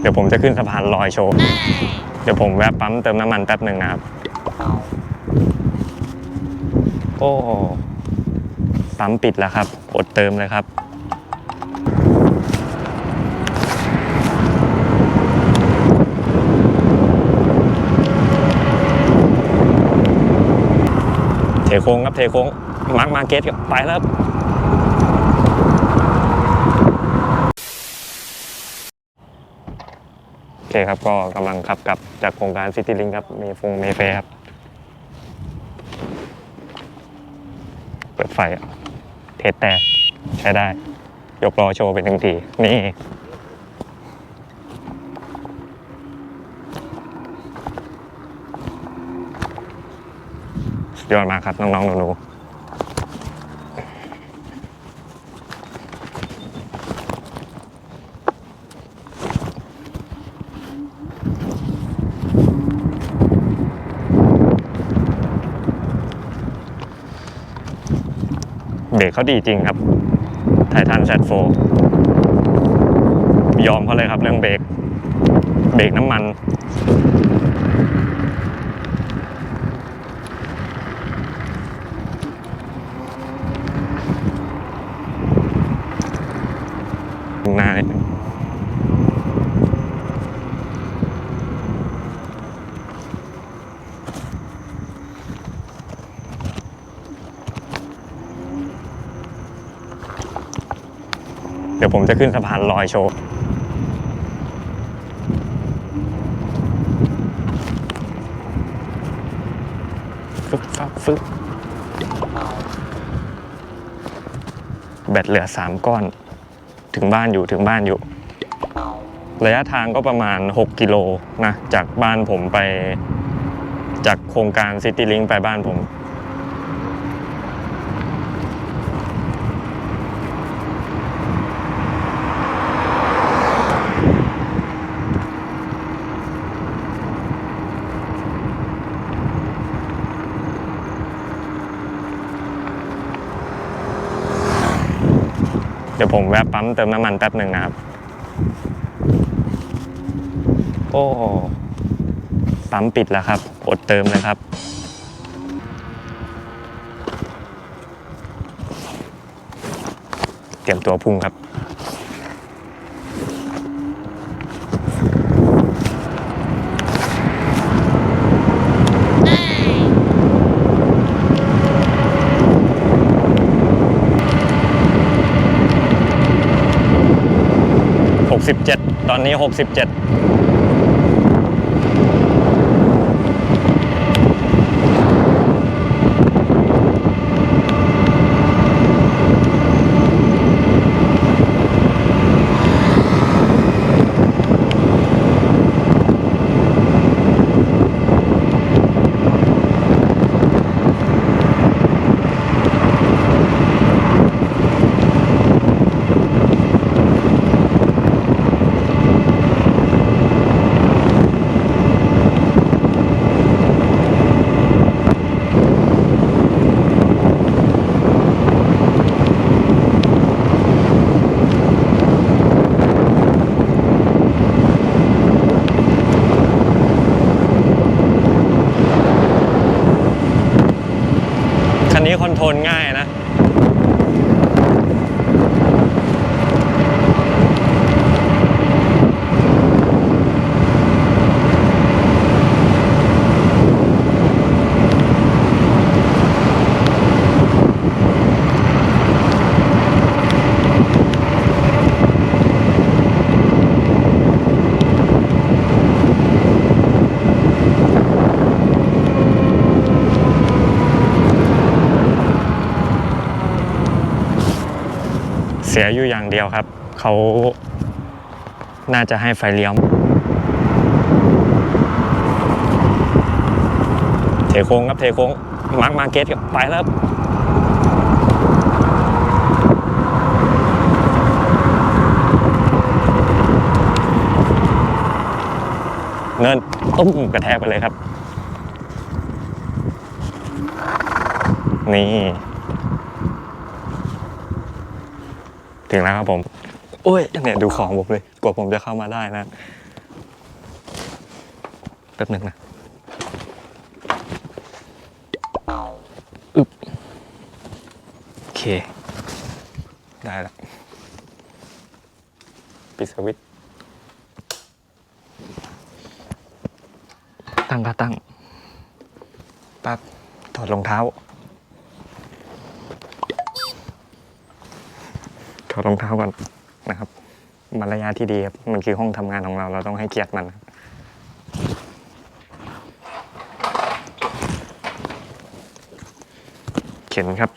เดี๋ยวผมจะขึ้นสะพานลอยโชว์ เดี๋ยวผมแวะปั๊มเติมน้ำมันแป๊บหนึ่งนะครับ โอ้ปั๊มปิดแล้วครับ อดเติมเลยครับ เทโค้งครับเทโค้งมาร์กมาร์เก็ตครับไปแล้ว ครับโอเคครับ ก็กำลังขับกลับจากโครงการซิตี้ลิงครับ มีฟงเมเฟครับ เปิดไฟ เทสแต่ใช้ได้ ยกล้อโชว์เป็นหนึ่งที นี่สุดยอดมากครับ น้องๆหนูๆ เบรกเขาดีจริงครับไททันแซดโฟยอมเขาเลยครับเรื่องเบรกเบรกน้ำมัน หน้านิดนึง เดี๋ยวผมจะขึ้นสะพานลอยโชว์ฟึบฟับฟึบแบตเหลือสามก้อน ถึงบ้านอยู่ถึงบ้านอยู่ ระยะทางก็ประมาณ 6 กิโลนะ จากบ้านผมไป จากโครงการซิตี้ลิงไปบ้านผม ผมแวะปั๊มเติมน้ำมันแป๊บหนึ่งนะครับ โอ้ปั๊มปิดแล้วครับ อดเติมเลยครับเตรียมตัวพุ่งครับ 67 ตอนนี้ 67 คันนี้คอนโทรลง่ายนะ สียอยู่อย่างเดียวครับ เขาน่าจะให้ไฟเลี้ยวเทโค้งครับเทโค้งมาร์กมาเก็ตครับไปแล้วเนินตุ้มกระแทกไปเลยครับ นี่ ถึงแล้วครับผม โอ้ยเนี่ยดูของผมเลย กว่าผมจะเข้ามาได้นะแป๊บหนึ่งนะอึบโอเค ได้ละปิดสวิตช์ตั้งก็ตั้งปั๊บถอดรองเท้า อดรองเท้าก่อนนะครับมารยาที่ดีครับมันคือห้องทำงานของเราเราต้องให้เกียรติมัน เข็นครับ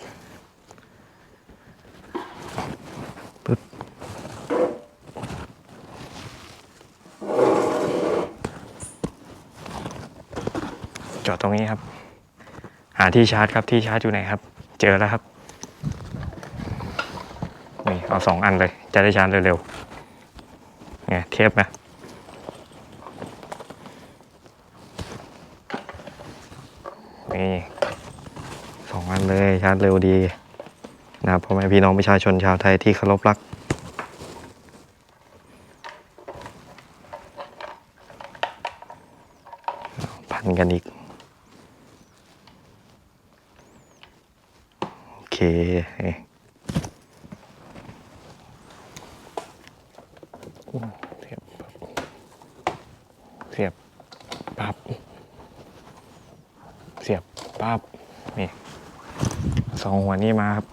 ปึ๊บจอดตรงนี้ครับ หาที่ชาร์จครับที่ชาร์จอยู่ไหนครับ เจอแล้วครับ เอาสองอันเลย จะได้ชาร์จเร็วๆไงเทียบไหมนี่สองอันเลยชาร์จเร็วดีนะครับพ่อแม่พี่น้องประชาชนชาวไทยที่เคารพรักพันกันอีก โอเค เสียบปั๊บเสียบปั๊บนี่สองหัวนี้มาครับ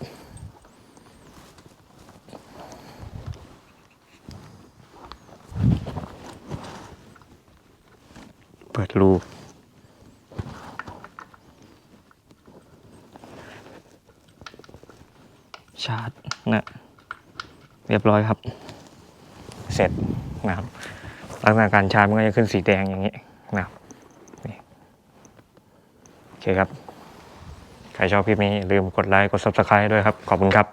เปิดรูชาร์จนะเรียบร้อยครับ เสร็จนะครับ ลักษณะการชาร์จมันก็จะขึ้นสีแดงอย่างนี้นะครับนี่โอเคครับ ใครชอบคลิปนี้อย่าลืมกดไลค์ กด subscribe ด้วยครับ ขอบคุณครับ